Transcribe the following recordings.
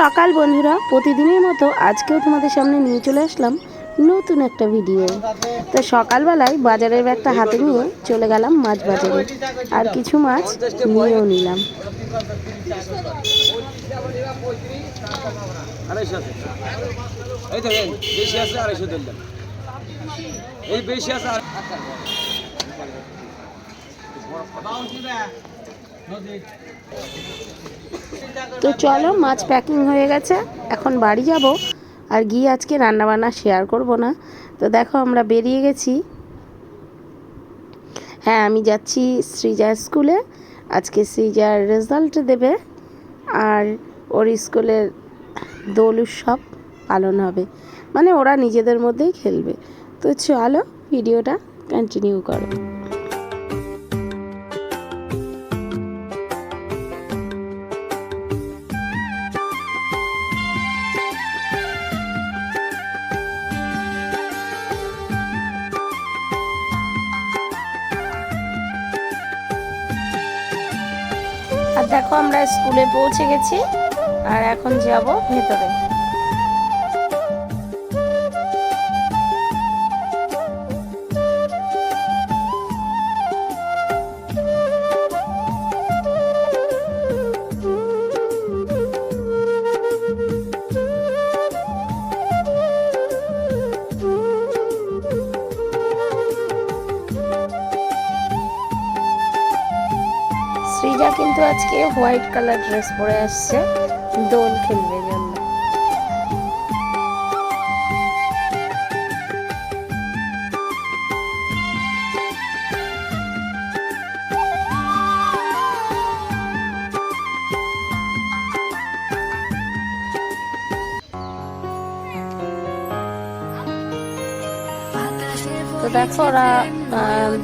সকাল বন্ধুরা। প্রতিদিনের মতো আজকেও তোমাদের সামনে নিয়ে চলে আসলাম নতুন একটা ভিডিও তো সকালবেলায় বাজারের ব্যাগটা হাতে নিয়ে চলে গেলাম মাছ বাজারে। আর কিছু মাছ নিয়েও নিলাম। এই বেশি আছে তো চলো, মাছ প্যাকিং হয়ে গেছে। এখন বাড়ি যাব। আর গিয়ে আজকে রান্নাবান্না শেয়ার করব না। তো দেখো, আমরা বেরিয়ে গেছি। হ্যাঁ আমি যাচ্ছি সৃজা স্কুলে আজকে সৃজার রেজাল্ট দেবে। আর ওর স্কুলের দোল উৎসব পালন হবে। মানে ওরা নিজেদের মধ্যেই খেলবে। তো চলো ভিডিওটা কন্টিনিউ করো। আর দেখো আমরা স্কুলে পৌঁছে গেছি আর এখন যাব ভেতরে। সৃজা কিন্তু আজকে হোয়াইট কালার ড্রেস পরে আসছে। দোল খেলবে জন্য তো দেখো ওরা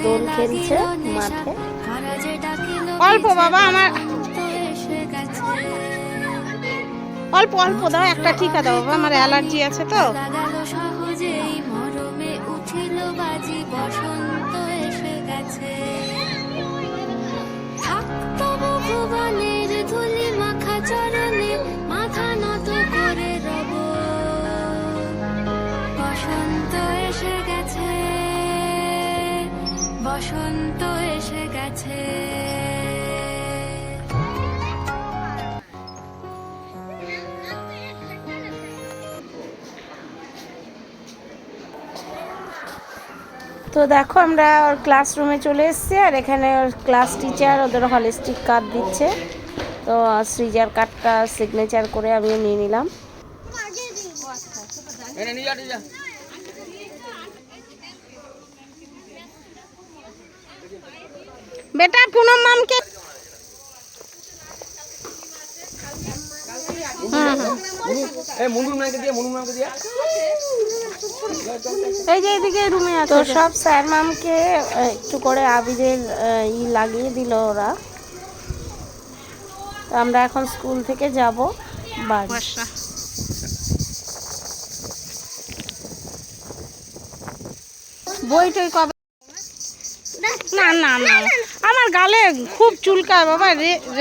দোল খেলছে। মাঠে। অল্প বাবা, আমার অল্প অল্প, দাও, একটা টিকা দাও বাবা, আমার অ্যালার্জি আছে তো। বসন্ত এসে গেছে। তো দেখো আমরা ওর ক্লাসরুমে চলে এসেছি আর এখানে ওর ক্লাস টিচার ওদের হলিস্টিক কার্ড দিচ্ছে। তো সৃজার কার্ডটা সিগনেচার করে আমিও নিয়ে নিলাম এনে নিয়ে যা নিয়ে যা বেটা পুনম মামকে এই যে এদিকে রুমে তো সব স্যার ম্যামকে একটু করে আবিরের ই লাগিয়ে দিল ওরা। আমরা এখন স্কুল থেকে যাব বাড়ি। বই টই কবে না না না। আমার গালে খুব চুলকায় বাবা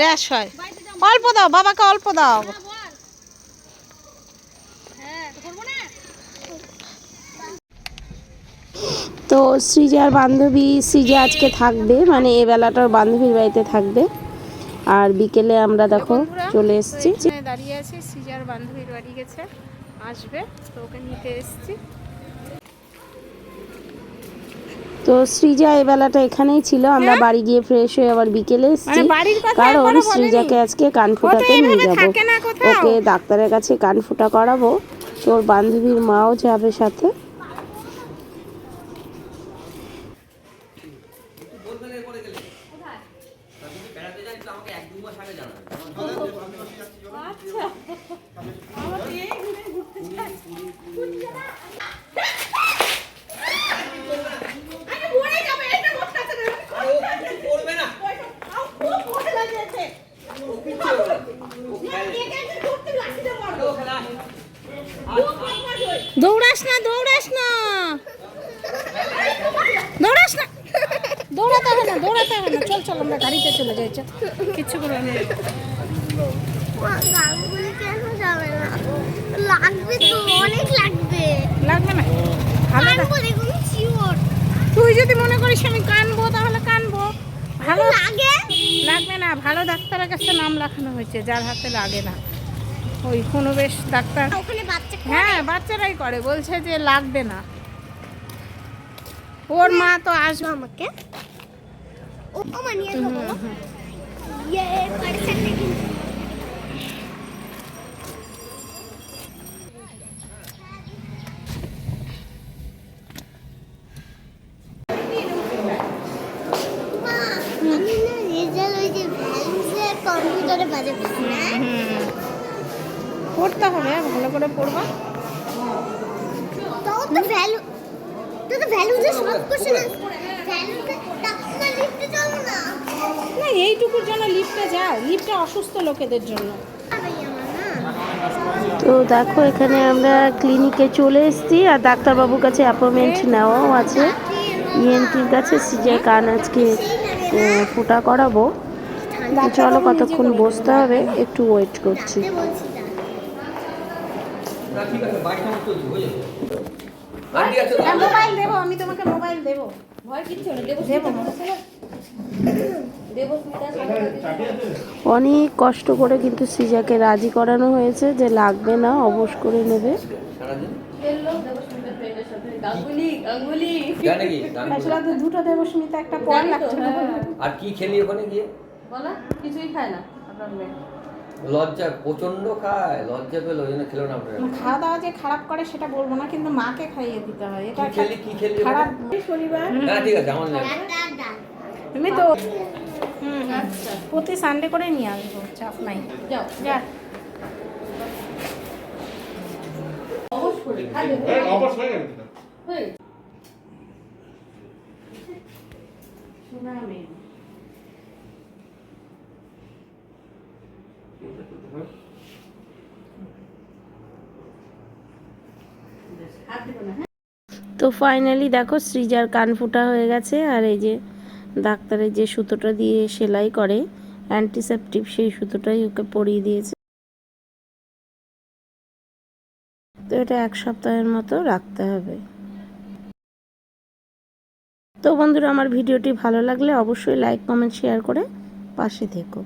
র্যাশ হয়। অল্প দাও বাবাকে অল্প দাও। তো সৃজার বান্ধবী সৃজা আজকে থাকবে মানে এ বেলাটার বান্ধবীর বাড়িতে থাকবে। আর বিকেলে আমরা দেখো চলে এসেছি। দাঁড়িয়ে আছি সিজার বান্ধবীর বাড়ি গেছে আসবে তো ওকে নিতে এসেছি। তো সৃজা এই বেলাটা এখানেই ছিল। আমরা বাড়ি গিয়ে ফ্রেশ হয়ে আবার বিকেলে এসেছি। হ্যাঁ? মানে কারণ সৃজাকে আজকে কান ফুটাতে নিয়ে যাব। ওকে ডাক্তারের কাছে কান ফুটা করাবো। তোর বান্ধবীর মাও যাবে সাথে। দৌড়াস না দৌড়াস না। দৌড়াস না। দৌড়াতে হবে না দৌড়াতে হবে না। চল চল আমরা গাড়িতে চলে যাই চল। কিচ্ছু করবে না। লাগবে তো অনেক লাগবে। লাগবে না? ভালো তুই যদি মনে করিস আমি কানবো তাহলে কানবো। ভালো? লাগে? লাগবে না ভালো ডাক্তারের কাছে নাম লেখানো হয়েছে যার হাতে লাগে না। ওই কোনো বেশ ডাক্তার ওখানে বাচ্চা হ্যাঁ বাচ্চারাই করে বলছে যে লাগবে না। ওর মা তো আসবে। আমাকে? ও আমার নিয়ে আসব বলো ইয়ে পার্সেন্ট কিন্তু মা, আমি না রেজাল্ট ওই যে ভ্যালেন্সের কম্পিউটারে বাজাবো না। হুম পড়তে হবে ভালো করে পড়বা। তো তো ভ্যালু তো তো ভ্যালু যে সব কোশ্চেন না। এইটুকুর জন্য লিফটে যায়। লিফটে অসুস্থ লোকেদের জন্য। তো দেখো এখানে আমরা ক্লিনিকে চলে এসেছি আর ডাক্তারবাবুর কাছে অ্যাপয়েন্টমেন্ট নেওয়াও আছে। ইএনটির কাছে সিজে কান আজকে ফুটা করাবো। চলো কতক্ষণ বসতে হবে একটু ওয়েট করছি। ডাকতে বলছি না। না ঠিক আছে বাইকটা আমার চলছে বুঝে আন্টি আছে তো? মোবাইল দেবো আমি তোমাকে মোবাইল দেবো দেবো অনেক কষ্ট করে কিন্তু সিজাকে রাজি করানো হয়েছে যে লাগবে না অবশ করে নেবে। দুটো দেবস্মিতা একটা পর লাগছে আর কি খেলি ওখানে গিয়ে? কিছুই খায় না আপনার মেয়ে। লজ্জা প্রচণ্ড খায় লজ্জা পেল ওই জন্য খেলো না আপনারা। খাওয়া দাওয়া যে খারাপ করে সেটা বলব না কিন্তু মাকে খাইয়ে দিতে হয়। এটা কি খেলি কি খেলি খারাপ ওখানে? না ঠিক আছে আমার নেই। তুমি তো হুম হুম। প্রতি সানডে করে নিয়ে আসব চাপ নাই। যাও। যা। তো ফাইনালি দেখো সৃজার কান ফুটা হয়ে গেছে আর এই যে ডাক্তারের যে সুতোটা দিয়ে সেলাই করে অ্যান্টিসেপটিভ সেই সুতোটাই ওকে পরিয়ে দিয়েছে। তো এটা এক সপ্তাহের মতো রাখতে হবে। তো বন্ধুরা, আমার ভিডিওটি ভালো লাগলে অবশ্যই লাইক কমেন্ট শেয়ার করে পাশে থেকো।